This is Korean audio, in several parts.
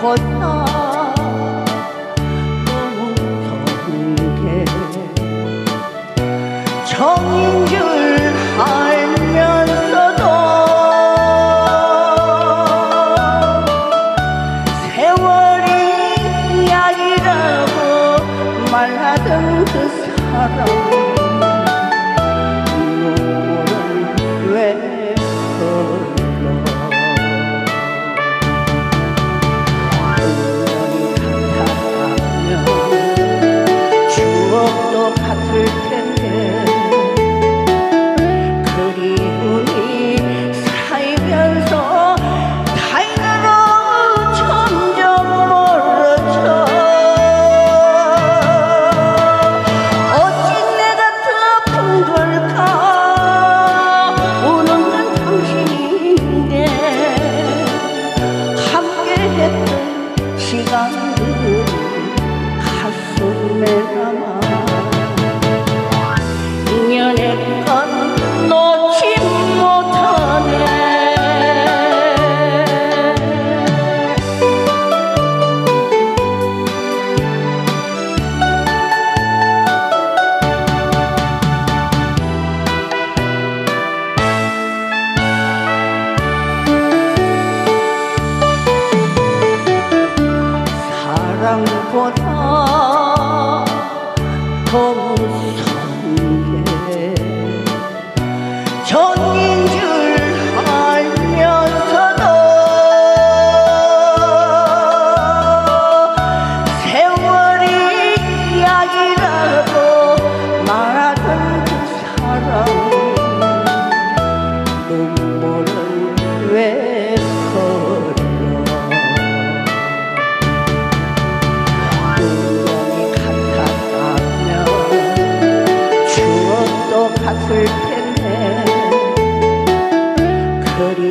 사랑보다 너무 더운 게 정인 줄 알면서도 세월이 약이라고 말하던 그 사람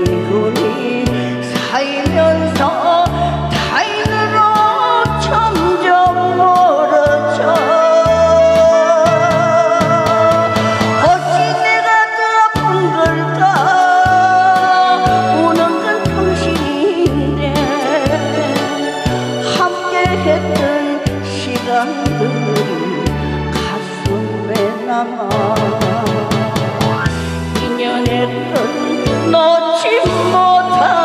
기운이 살면서 타인으로 점점 멀어져. 어찌 내가 돌아본 걸까? 우는 건 당신인데 함께했던 시간들이 가슴에 남아. 인연했던 놓지 못한